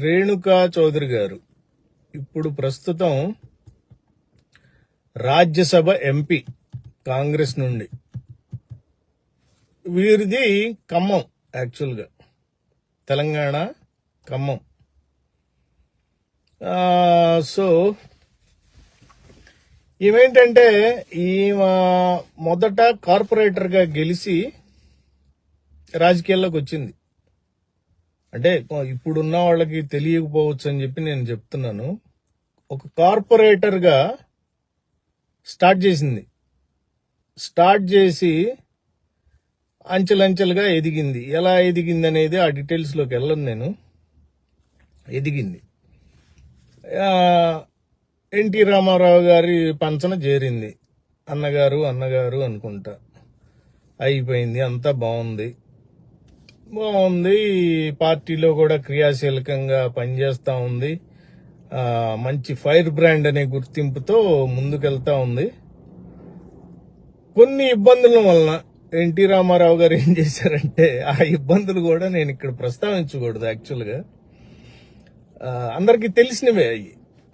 రేణుకా చౌదరి గారు. ఇప్పుడు ప్రస్తుతం రాజ్యసభ ఎంపీ కాంగ్రెస్ నుండి. వీరిది ఖమ్మం యాక్చువల్గా. తెలంగాణ ఖమ్మం. సో ఏమేంటంటే ఈమె మొదట కార్పొరేటర్గా గెలిచి రాజకీయాల్లోకి వచ్చింది. అంటే ఇప్పుడున్న వాళ్ళకి తెలియకపోవచ్చు అని చెప్పి నేను చెప్తున్నాను. ఒక కార్పొరేటర్గా స్టార్ట్ చేసింది. స్టార్ట్ చేసి అంచెలంచెలుగా ఎదిగింది. ఎలా ఎదిగింది అనేది ఆ డీటెయిల్స్లోకి వెళ్ళను నేను. ఎదిగింది. ఎన్టీ రామారావు గారి పంచన చేరింది. అన్నగారు అన్నగారు అనుకుంటా. అయిపోయింది అంతా బాగుంది. బాగుంది. పార్టీలో కూడా క్రియాశీలకంగా పనిచేస్తా ఉంది. మంచి ఫైర్ బ్రాండ్ అనే గుర్తింపుతో ముందుకెళ్తా ఉంది. కొన్ని ఇబ్బందుల వలన ఎన్టీ రామారావు గారు ఏం చేశారంటే ఆ ఇబ్బందులు కూడా నేను ఇక్కడ ప్రస్తావించకూడదు యాక్చువల్గా. అందరికీ తెలిసినవే అవి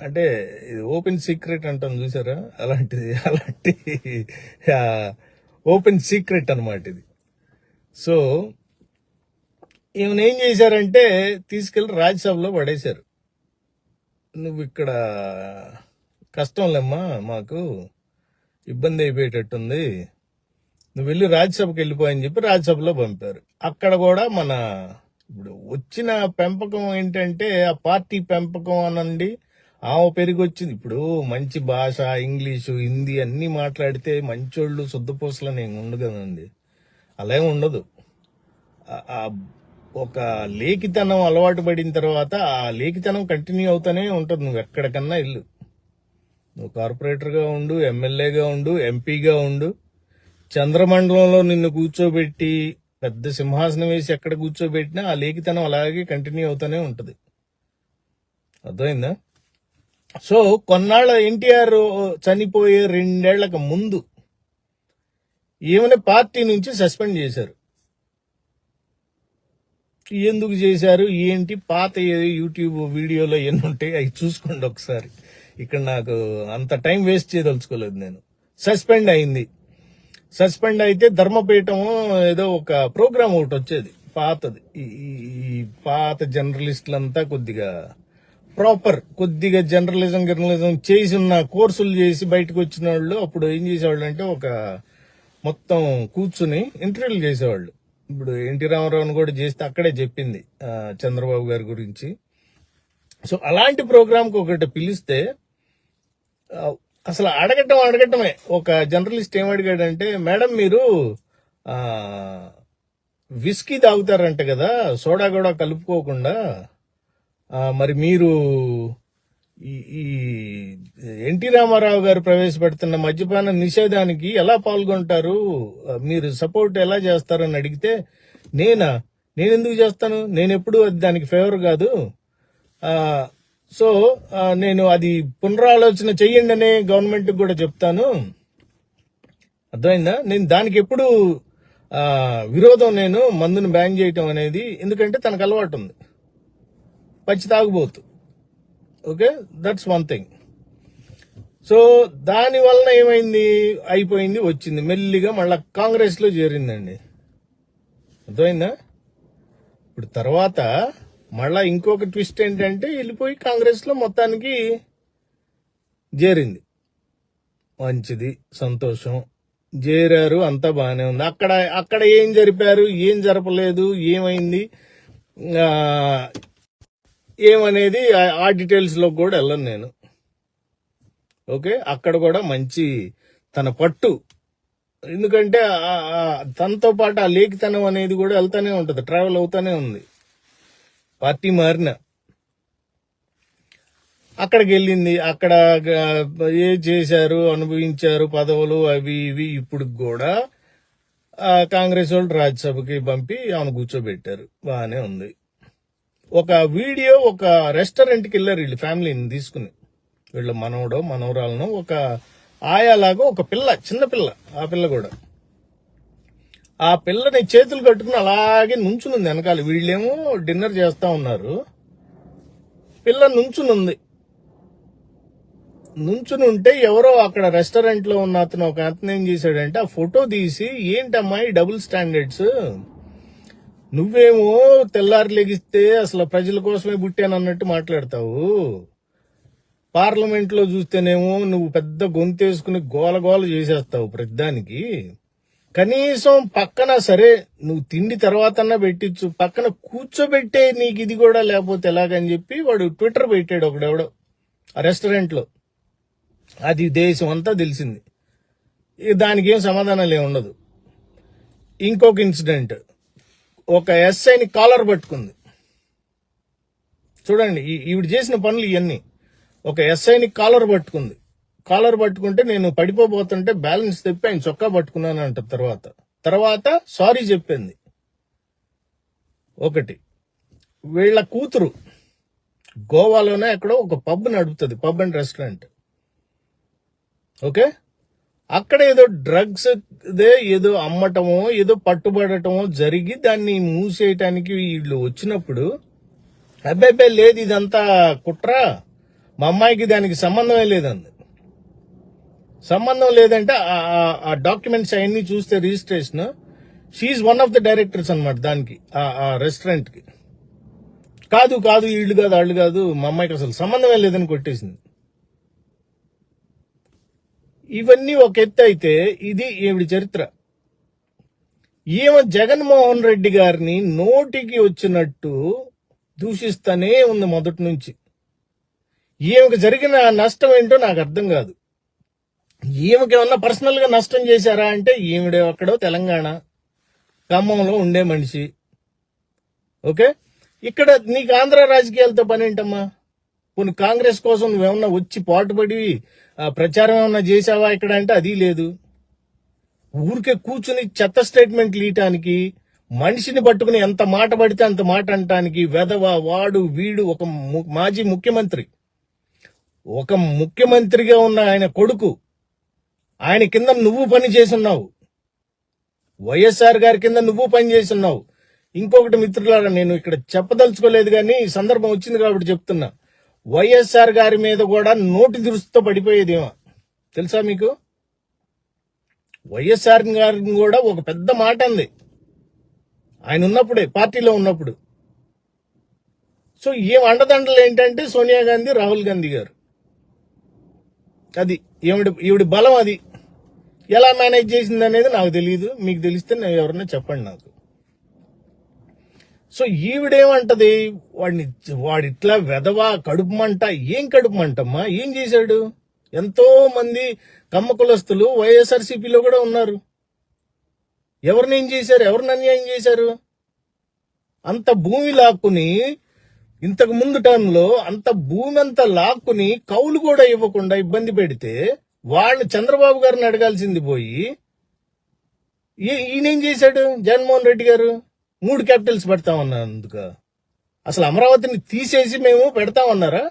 అంటే ఇది ఓపెన్ సీక్రెట్ అంటాం చూసారా? అలాంటిది అలాంటి ఓపెన్ సీక్రెట్ అనమాట ఇది. సో ఈమెను ఏం చేశారంటే తీసుకెళ్ళి రాజ్యసభలో పడేశారు. నువ్వు ఇక్కడ కష్టంలేమ్మా మాకు ఇబ్బంది అయిపోయేటట్టుంది. నువ్వు వెళ్ళి రాజ్యసభకి వెళ్ళిపోయని చెప్పి రాజ్యసభలో పంపారు. అక్కడ కూడా మన ఇప్పుడు వచ్చిన పెంపకం ఏంటంటే ఆ పార్టీ పెంపకం అనండి ఆమె పెరిగొచ్చింది. ఇప్పుడు మంచి భాష ఇంగ్లీషు హిందీ అన్నీ మాట్లాడితే మంచోళ్ళు శుద్ధపూసలని ఏం ఉండదు కదండి. అలా ఏం ఉండదు. ఒక లేఖితనం అలవాటు పడిన తర్వాత ఆ లేఖితనం కంటిన్యూ అవుతానే ఉంటుంది. నువ్వు ఎక్కడికన్నా ఇల్లు నువ్వు కార్పొరేటర్గా ఉండు ఎమ్మెల్యేగా ఉండు ఎంపీగా ఉండు. చంద్రమండలంలో నిన్ను కూర్చోబెట్టి పెద్ద సింహాసనం వేసి ఎక్కడ కూర్చోబెట్టినా ఆ లేఖితనం అలాగే కంటిన్యూ అవుతానే ఉంటుంది. అర్థమైందా? సో కొన్నాళ్ళ ఎన్టీఆర్ చనిపోయే రెండేళ్ళకు ముందు ఈమెను పార్టీ నుంచి సస్పెండ్ చేశారు. ఎందుకు చేశారు? ఏంటి? పాత యూట్యూబ్ వీడియోలో ఎన్ని ఉంటాయి? అవి చూసుకోండి ఒకసారి. ఇక్కడ నాకు అంత టైం వేస్ట్ చేయదలుచుకోలేదు నేను. సస్పెండ్ అయింది. సస్పెండ్ అయితే ధర్మపీఠం ఏదో ఒక ప్రోగ్రామ్ ఒకటి వచ్చేది. పాతది. ఈ- పాత జర్నలిస్టులంతా కొద్దిగా ప్రాపర్ కొద్దిగా జర్నలిజం జర్నలిజం చేసి ఉన్న కోర్సులు చేసి బయటకు వచ్చిన వాళ్ళు అప్పుడు ఏం చేసేవాళ్ళు అంటే ఒక మొత్తం కూర్చుని ఇంటర్వ్యూలు చేసేవాళ్ళు. ఇప్పుడు ఎన్టీ రామారావుని కూడా చేస్తే అక్కడే చెప్పింది చంద్రబాబు గారి గురించి. సో అలాంటి ప్రోగ్రామ్కి ఒకటి పిలిస్తే అసలు అడగటం అడగటమే. ఒక జర్నలిస్ట్ ఏం అడిగాడంటే మేడం మీరు విస్కీ తాగుతారంట కదా సోడా కూడా కలుపుకోకుండా మరి మీరు ఈ ఈ ఎన్టీ రామారావు గారు ప్రవేశపెడుతున్న మద్యపాన నిషేధానికి ఎలా పాల్గొంటారు? మీరు సపోర్ట్ ఎలా చేస్తారని అడిగితే నేనా? నేను ఎందుకు చేస్తాను? నేను ఎప్పుడు అది దానికి ఫేవర్ కాదు. సో నేను అది పునరాలోచన చెయ్యండి అనే గవర్నమెంట్ కూడా చెప్తాను. అర్థమైందా? నేను దానికి ఎప్పుడు విరోధం నేను మందును బ్యాన్ చేయటం అనేది ఎందుకంటే తనకు అలవాటు ఉంది. పచ్చి తాగుబోతు. Okay that's one thing so దాని వలన ఏమైంది? అయిపోయింది వచ్చింది. మెల్లిగా మళ్ళా కాంగ్రెస్లో చేరిందండి. అర్థమైందా? ఇప్పుడు తర్వాత మళ్ళా ఇంకొక ట్విస్ట్ ఏంటంటే వెళ్ళిపోయి కాంగ్రెస్లో మొత్తానికి చేరింది. మంచిది సంతోషం. చేరారు అంతా బాగానే ఉంది. అక్కడ అక్కడ ఏం జరిపారు? ఏం జరపలేదు? ఏమైంది? ఏమనేది ఆ- ఆ డీటెయిల్స్లో కూడా వెళ్ళను నేను. ఓకే? అక్కడ కూడా మంచి తన పట్టు. ఎందుకంటే తనతో పాటు ఆ లేఖితనం అనేది కూడా వెళ్తానే ఉంటుంది. ట్రావెల్ అవుతానే ఉంది. పార్టీ మారిన. అక్కడికి వెళ్ళింది. అక్కడ ఏ చేశారు అనుభవించారు పదవులు అవి ఇవి ఇప్పుడు కూడా కాంగ్రెస్ వాళ్ళు రాజ్యసభకి పంపి ఆమెను కూర్చోబెట్టారు. బాగానే ఉంది. ఒక వీడియో ఒక రెస్టారెంట్కి వెళ్ళారు వీళ్ళు ఫ్యామిలీని తీసుకుని. వీళ్ళ మనవడో మనవరాలను ఒక ఆయాలాగా ఒక పిల్ల చిన్న పిల్ల ఆ పిల్ల కూడా. ఆ పిల్లని చేతులు కట్టుకుని అలాగే నుంచునుంది వెనకాల. వీళ్ళేమో డిన్నర్ చేస్తా ఉన్నారు. పిల్ల నుంచునుంది. నుంచుని ఉంటే ఎవరో అక్కడ రెస్టారెంట్లో ఉన్న అతను ఒక అతను ఏం చేశాడంటే ఆ ఫోటో తీసి ఏంటమ్మా ఈ డబుల్ స్టాండర్డ్స్ నువ్వేమో తెల్లారి లెగిస్తే అసలు ప్రజల కోసమే పుట్టానన్నట్టు మాట్లాడతావు. పార్లమెంట్లో చూస్తేనేమో నువ్వు పెద్ద గొంతేసుకుని గోల గోల చేసేస్తావు ప్రతిదానికి. కనీసం పక్కన సరే నువ్వు తిండి తర్వాత పెట్టించు పక్కన కూర్చోబెట్టే నీకు ఇది కూడా లేకపోతే ఎలాగని చెప్పి వాడు ట్విట్టర్ పెట్టాడు ఒకడెవడో ఆ రెస్టారెంట్లో అది దేశం అంతా తెలిసింది. దానికి ఏం సమాధానాలు ఏమి ఉండదు ఇంకొక ఇన్సిడెంట్. ఒక ఎస్ఐని కాలర్ పట్టుకుంది. చూడండి ఈవిడ చేసిన పనులు ఇవన్నీ ఒక ఎస్ఐని కాలర్ పట్టుకుంది. కాలర్ పట్టుకుంటే నేను పడిపోబోతుంటే బ్యాలెన్స్ తెప్పి ఆయన చొక్కా పట్టుకున్నాను అంట తర్వాత. తర్వాత సారీ చెప్పింది. ఒకటి వీళ్ళ కూతురు గోవాలోనే ఎక్కడో ఒక పబ్ నడుపుతుంది పబ్ అండ్ రెస్టారెంట్ ఓకే? అక్కడ ఏదో డ్రగ్స్ ఏదో అమ్మటమో ఏదో పట్టుబడటమో జరిగి దాన్ని మూసేయటానికి వీళ్ళు వచ్చినప్పుడు అబ్బాయి లేదు ఇదంతా కుట్ర మా అమ్మాయికి దానికి సంబంధమే లేదంది. సంబంధం లేదంటే ఆ- డాక్యుమెంట్స్ అవన్నీ చూస్తే registration she one of the directors అన్నమాట దానికి ఆ- ఆ రెస్టారెంట్కి. కాదు కాదు వీళ్ళు కాదు వాళ్ళు కాదు మా అమ్మాయికి అసలు సంబంధమే లేదని కొట్టేసింది. ఇవన్నీ ఒక ఎత్తు అయితే ఇది ఈవిడి చరిత్ర. ఈమె జగన్మోహన్ రెడ్డి గారిని నోటికి వచ్చినట్టు దూషిస్తూనే ఉంది మొదటి నుంచి. ఈమెకు జరిగిన నష్టం ఏంటో నాకు అర్థం కాదు. ఈమెకి ఏమన్నా పర్సనల్గా నష్టం చేశారా అంటే ఈమెడే అక్కడో తెలంగాణ ఖమ్మంలో ఉండే మనిషి. ఓకే? ఇక్కడ నీకు ఆంధ్ర రాజకీయాలతో పని ఏంటమ్మా? కొన్ని కాంగ్రెస్ కోసం నువ్వేమన్నా వచ్చి పాటుపడి ప్రచారం ఏమన్నా చేసావా ఇక్కడ? అంటే అది లేదు. ఊరికే కూర్చుని చెత్త స్టేట్మెంట్లు ఇయటానికి మనిషిని పట్టుకుని ఎంత మాట పడితే అంత మాట అంటానికి వెధవ వాడు వీడు ఒక ము- మాజీ ముఖ్యమంత్రి. ఒక ముఖ్యమంత్రిగా ఉన్న ఆయన కొడుకు ఆయన కింద నువ్వు పని చేసున్నావు వైఎస్ఆర్ గారి కింద నువ్వు పని చేసున్నావు ఇంకొకటి మిత్రులారా నేను ఇక్కడ చెప్పదలుచుకోలేదు కానీ ఈ సందర్భం వచ్చింది కాబట్టి చెప్తున్నా. వైఎస్ఆర్ గారి మీద కూడా నోటి దురుస్తుతో పడిపోయేదేమో. తెలుసా మీకు? వైఎస్ఆర్ గారిని కూడా ఒక పెద్ద మాట అంది. ఆయన ఉన్నప్పుడే పార్టీలో ఉన్నప్పుడు. సో ఏం అండదండలు ఏంటంటే సోనియా గాంధీ రాహుల్ గాంధీ గారు. అది ఈవిడ ఈవిడ బలం అది. ఎలా మేనేజ్ చేసింది అనేది నాకు తెలియదు మీకు తెలిస్తే నేను ఎవరన్నా చెప్పండి నాకు. సో ఈవిడేమంటది? వాడిని వాడి ఇట్లా వెదవా కడుపు మంట ఏం కడుపు మంటమ్మా ఏం చేశాడు? ఎంతో మంది కమ్మ కులస్తులు వైఎస్ఆర్సీపీలో కూడా ఉన్నారు. ఎవరిని ఏం చేశారు? ఎవరిని అన్యాయం చేశారు? అంత భూమి లాక్కుని ఇంతకు ముందు టైంలో అంత భూమి అంతా లాక్కుని కౌలు కూడా ఇవ్వకుండా ఇబ్బంది పెడితే వాళ్ళు చంద్రబాబు గారిని అడగాల్సింది పోయి ఈ- ఈయనేం చేశాడు? జగన్మోహన్ రెడ్డి గారు? మూడు క్యాపిటల్స్ పెడతా ఉన్నా అందుకు అసలు అమరావతిని తీసేసి మేము పెడతా ఉన్నారా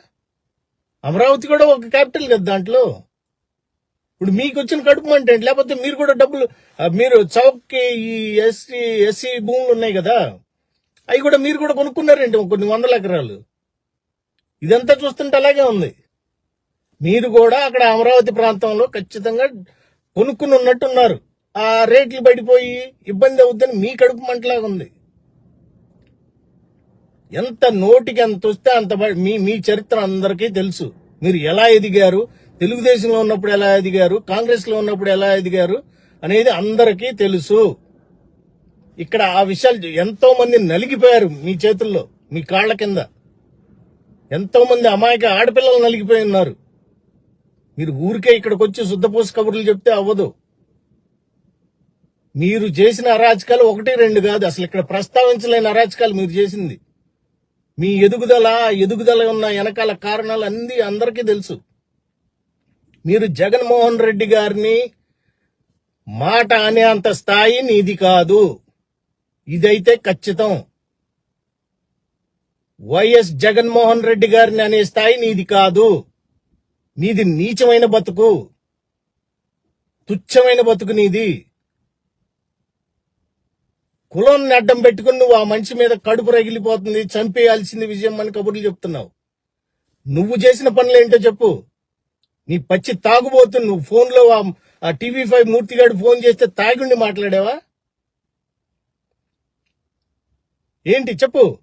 అమరావతి కూడా ఒక క్యాపిటల్ కదా దాంట్లో? ఇప్పుడు మీకు వచ్చిన కడుపు అంటే ఏంటి? లేకపోతే మీరు కూడా డబ్బులు మీరు చౌక్కి ఈ ఎస్సీ ఎస్సీ భూములు ఉన్నాయి కదా? అవి కూడా మీరు కూడా కొనుక్కున్నారండి కొన్ని వందల ఎకరాలు? ఇదంతా చూస్తుంటే అలాగే ఉంది. మీరు కూడా అక్కడ అమరావతి ప్రాంతంలో ఖచ్చితంగా కొనుక్కుని ఉన్నట్టున్నారు ఆ రేట్లు పడిపోయి ఇబ్బంది అవుద్దని మీ కడుపు మంటలాగా ఉంది. ఎంత నోటికి ఎంత వస్తే అంత మీ మీ చరిత్ర అందరికీ తెలుసు. మీరు ఎలా ఎదిగారు? తెలుగుదేశంలో ఉన్నప్పుడు ఎలా ఎదిగారు? కాంగ్రెస్లో ఉన్నప్పుడు ఎలా ఎదిగారు? అనేది అందరికీ తెలుసు. ఇక్కడ ఆ విషయాలు ఎంతో మంది నలిగిపోయారు మీ చేతుల్లో మీ కాళ్ళ కింద. ఎంతో మంది అమాయక ఆడపిల్లలు నలిగిపోయి ఉన్నారు. మీరు ఊరికే ఇక్కడికి వచ్చి శుద్ధపూస కబుర్లు చెప్తే అవ్వదు. మీరు చేసిన అరాచకాలు ఒకటి రెండు కాదు. అసలు ఇక్కడ ప్రస్తావించలేని అరాచకాలు మీరు చేసింది. మీ ఎదుగుదల ఎదుగుదల ఉన్న వెనకాల కారణాలు అన్ని అందరికీ తెలుసు. మీరు జగన్మోహన్ రెడ్డి గారిని మాట అనే అంత స్థాయి నీది కాదు. ఇదైతే ఖచ్చితం. వైఎస్ జగన్మోహన్ రెడ్డి గారిని అనే స్థాయి నీది కాదు. నీది నీచమైన బతుకు. తుచ్చమైన బతుకు నీది. కులాన్ని అడ్డం పెట్టుకుని నువ్వు ఆ మనిషి మీద కడుపు రగిలిపోతుంది చంపేయాల్సింది విజయం అని కబుర్లు చెప్తున్నావు. నువ్వు చేసిన పనులు ఏంటో చెప్పు. నీ పచ్చి తాగుబోతుంది నువ్వు ఫోన్లో ఆ- టీవీ ఫైవ్ మూర్తిగాడు ఫోన్ చేస్తే తాగుండి మాట్లాడావా? ఏంటి చెప్పు.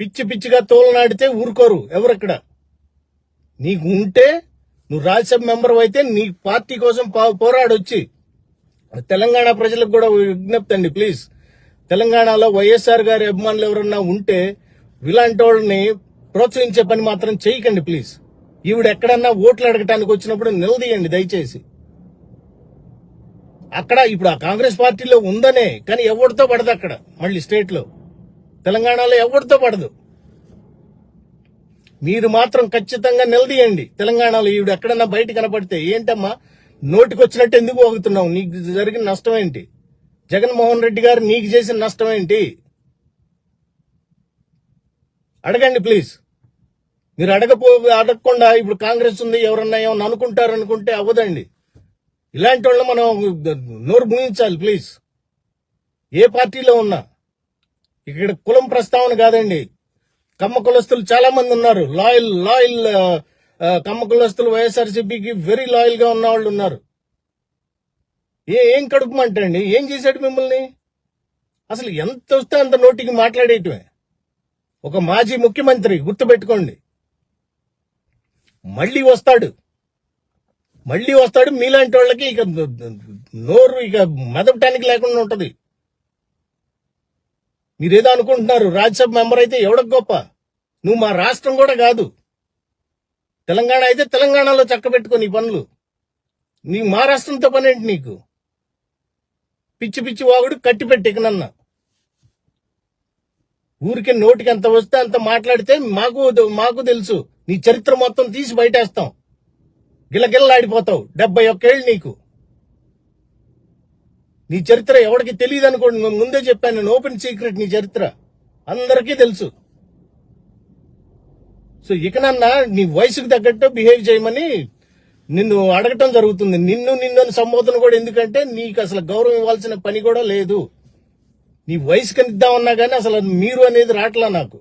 పిచ్చి పిచ్చిగా తోలనాడితే ఊరుకోరు ఎవరక్కడ? నీకు ఉంటే నువ్వు రాజ్యసభ మెంబర్ అయితే నీ పార్టీ కోసం పోరాడొచ్చి. తెలంగాణ ప్రజలకు కూడా విజ్ఞప్తి అండి ప్లీజ్ తెలంగాణలో వైఎస్ఆర్ గారి అభిమానులు ఎవరన్నా ఉంటే ఇలాంటి వాళ్ళని ప్రోత్సహించే పని మాత్రం చేయకండి ప్లీజ్ ఈవిడ ఎక్కడన్నా ఓట్లు అడగటానికి వచ్చినప్పుడు నిలదీయండి దయచేసి. అక్కడ ఇప్పుడు ఆ కాంగ్రెస్ పార్టీలో ఉందనే కానీ ఎవరితో పడదు అక్కడ మళ్ళీ స్టేట్లో. తెలంగాణలో ఎవరితో పడదు. మీరు మాత్రం ఖచ్చితంగా నిలదీయండి. తెలంగాణలో ఈవిడ ఎక్కడన్నా బయట కనపడితే ఏంటమ్మా నోటికొచ్చినట్టు ఎందుకు పోగుతున్నావు నీకు జరిగిన నష్టం ఏంటి? జగన్మోహన్ రెడ్డి గారు నీకు చేసిన నష్టం ఏంటి? అడగండి ప్లీజ్. మీరు అడగపో అడగకుండా ఇప్పుడు కాంగ్రెస్ ఉంది ఎవరన్నా ఏమన్నా అనుకుంటారు అనుకుంటే అవ్వదండి. ఇలాంటి వాళ్ళు మనం నోరు ముగించాలి ప్లీజ్. ఏ పార్టీలో ఉన్నా. ఇక్కడ కులం ప్రస్తావన కాదండి. కమ్మ కులస్తులు చాలా మంది ఉన్నారు. లాయల్ లాయల్ కమ్మకులస్తులు వైఎస్ఆర్సీపీకి వెరీ లాయల్గా ఉన్న వాళ్ళు ఉన్నారు. ఏ ఏం కడుపుమంటండి ఏం చేశాడు మిమ్మల్ని? అసలు ఎంత వస్తే అంత నోటికి మాట్లాడేయటమే ఒక మాజీ ముఖ్యమంత్రి గుర్తుపెట్టుకోండి. మళ్ళీ వస్తాడు. మళ్ళీ వస్తాడు మీలాంటి వాళ్ళకి ఇక నోరు ఇక మెదపటానికి లేకుండా ఉంటది. మీరేదో అనుకుంటున్నారు రాజ్యసభ మెంబర్ అయితే ఎవడకు గొప్ప. నువ్వు మా రాష్ట్రం కూడా కాదు. తెలంగాణ అయితే తెలంగాణలో చక్కబెట్టుకో నీ పనులు. నీ మహారాష్ట్రంతో పనేంటి పని ఏంటి నీకు? పిచ్చి పిచ్చి వాగుడు కట్టి పెట్టికనన్నా ఊరికి నోటికి ఎంత వస్తే అంత మాట్లాడితే మాకు మాకు తెలుసు. నీ చరిత్ర మొత్తం తీసి బయటేస్తాం. గిలగిల్లాడిపోతావు. డెబ్బై ఒక్కేళ్ళు నీకు. నీ చరిత్ర ఎవరికి తెలియదు అనుకోండి ముందే చెప్పాను నేను. ఓపెన్ సీక్రెట్ నీ చరిత్ర. అందరికీ తెలుసు. సో ఇకనన్నా నీ వయసుకు తగ్గట్టు బిహేవ్ చేయమని నిన్ను అడగటం జరుగుతుంది. నిన్ను నిన్ను సంబోధన కూడా ఎందుకంటే నీకు అసలు గౌరవం ఇవ్వాల్సిన పని కూడా లేదు. నీ వయసు కనిద్దామన్నా కానీ అసలు మీరు అనేది రావట్లా నాకు.